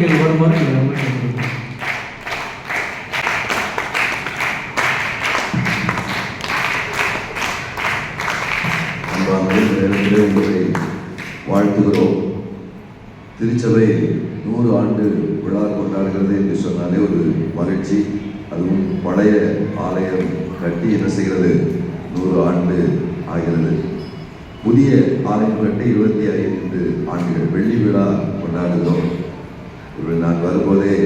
காணிக்கைகள் வருமாறு நீங்கள் உங்களை வாழ்த்துகிறோம். திருச்சபை நூறு ஆண்டு விழா கொண்டாடுகிறது என்று சொன்னாலே ஒரு மகிழ்ச்சி. அதுவும் பழைய ஆலயம் கட்டி என்ன செய்கிறது? நூறு ஆண்டு ஆகிறது. புதிய ஆலயம் கட்டி இருபத்தி ஐந்து ஆண்டுகள் வெள்ளி விழா கொண்டாடுகிறோம். நான் வரும்போதே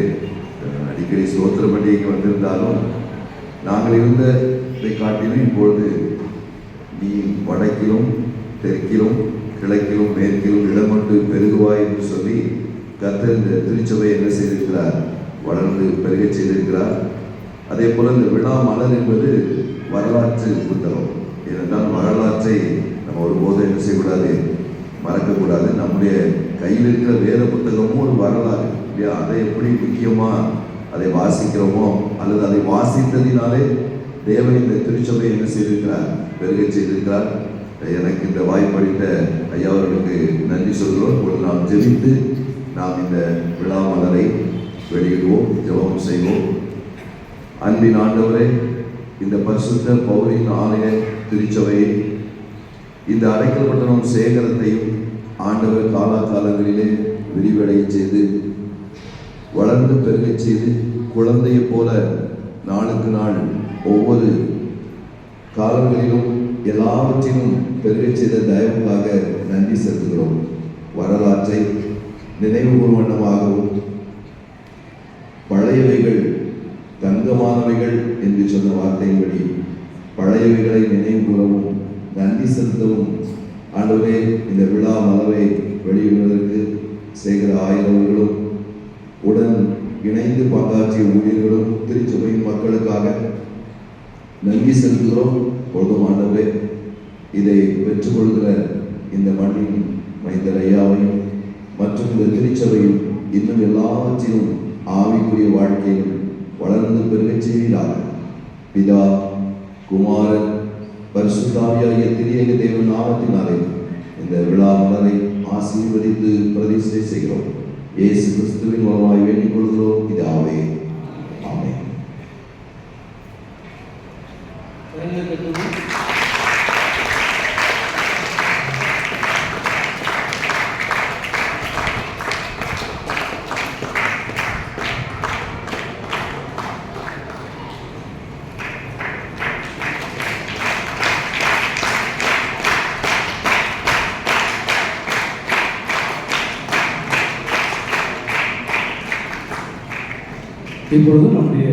அடிக்கடி சோத்திர பண்டிகைக்கு வந்திருந்தாலும் நாங்கள் இருந்த இதை காட்டிலும் இப்பொழுது நீ வடக்கிலும் தெற்கிலும் கிழக்கிலும் மேற்கிலும் இடமொன்று பெருகுவாய் என்று சொல்லி கத்தர் இந்த திருச்சபை என்ன செய்திருக்கிறார்? வளர்ந்து பெருகச் செய்திருக்கிறார். அதே போல இந்த விழா மலர் என்பது வரலாற்று புத்தகம். ஏனென்றால் வரலாற்றை நம்ம ஒருபோதும் என்ன செய்யக்கூடாது? மறக்கக்கூடாது. நம்முடைய கையில் இருக்கிற வேத புத்தகமும் ஒரு வரலாறு. இல்லையா? அதை எப்படி முக்கியமாக அதை வாசிக்கிறோமோ அல்லது அதை வாசித்ததினாலே தேவன் இந்த திருச்சபை என்ன செய்திருக்கிறார்? பெருகச் செய்திருக்கிறார். எனக்கு இந்த வாய்ப்பளித்த ஐயா அவர்களுக்கு நன்றி சொல்கிறோம். இப்பொழுது நாம் ஜெபித்து நாம் இந்த விழா மலரை வெளியிடுவோம் ஜபம் செய்வோம். அன்பின் ஆண்டவரே இந்த பரிசுத்த பௌரின் ஆலய திருச்சபையை இந்த அடைக்கப்பட்டனம் சேகரத்தையும் ஆண்டவர் காலாகாலங்களிலே விரிவடைய செய்து வளர்ந்து பெருகச் செய்து குழந்தையைப் போல நாளுக்கு நாள் ஒவ்வொரு காலங்களிலும் எல்லாவற்றிலும் பெருகச் செய்த தயவுக்காக நன்றி செலுத்துகிறோம். வரலாற்றை நினைவுகூர் வண்ணமாகவும் பழையவைகள் தங்கமானவைகள் என்று சொன்ன வார்த்தையின்படி பழையவைகளை நினைவு கூறவும் நன்றி செலுத்தவும். ஆண்டவரே இந்த விழா மலரை வெளியிடுவதற்கு சேகர ஆயிரவர்களும் உடன் இணைந்து பங்காற்றிய ஊழியர்களும் திருச்சபையின் மக்களுக்காக நன்றி செலுத்துகிறோம். பொழுதும் ஆண்டவரே இதை பெற்றுக்கொள்கிற இந்த மண்ணின் மைந்தர் ஐயாவையும் மற்றும் இந்த திருச்சபையும் இன்னும் எல்லாவற்றிலும் ஆவிக்குரிய வாழ்க்கையில் வளர்ந்து பெருகச் செய்வீராக. பிதா குமாரன் பரிசுத்தாவியாகிய திரியக தேவன் நாமத்தினாலே இந்த விழா மலரை ஆசீர்வதித்து பிரதிஷ்டை செய்கிறோம். இயேசு கிறிஸ்துவின் மூலமாய் வேண்டிக் கொள்கிறோம். இதாவே ஆமென். கரங்களை இப்பொழுது நம்முடைய